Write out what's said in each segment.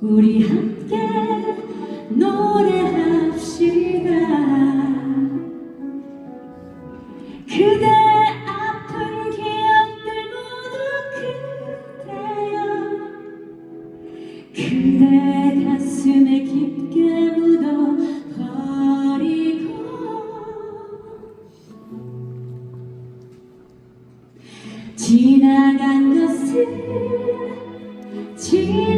우리 함께 노래합시다 그대 아픈 기억들 모두 그대여. 그대 가슴에 깊게 묻어 버리고. 지나간 것은 지나간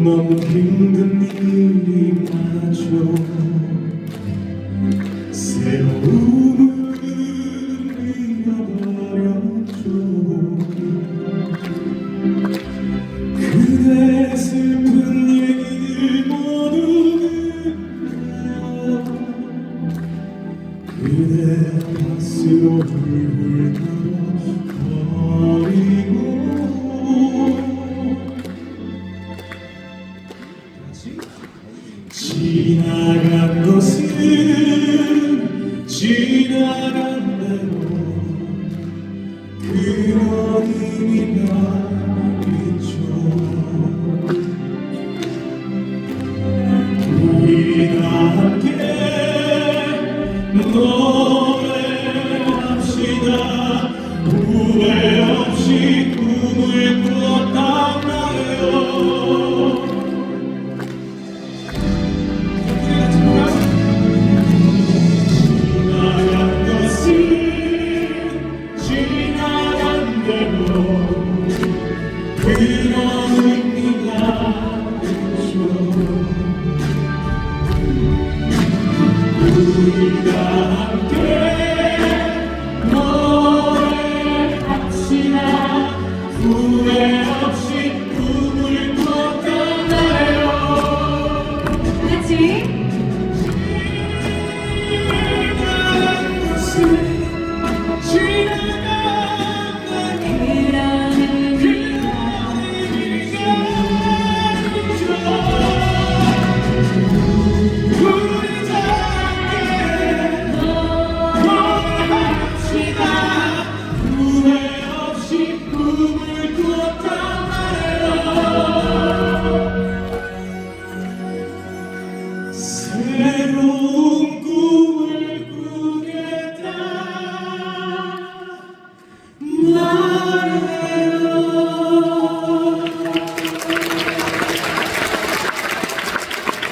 너무 힘든 일이 많죠 새로움을 잃어버렸죠 그대 슬픈 얘기를 모두 그래요 그대 가슴으로 훌훌 버리고 지나간 대로 의미가 있죠 the Lord. tudo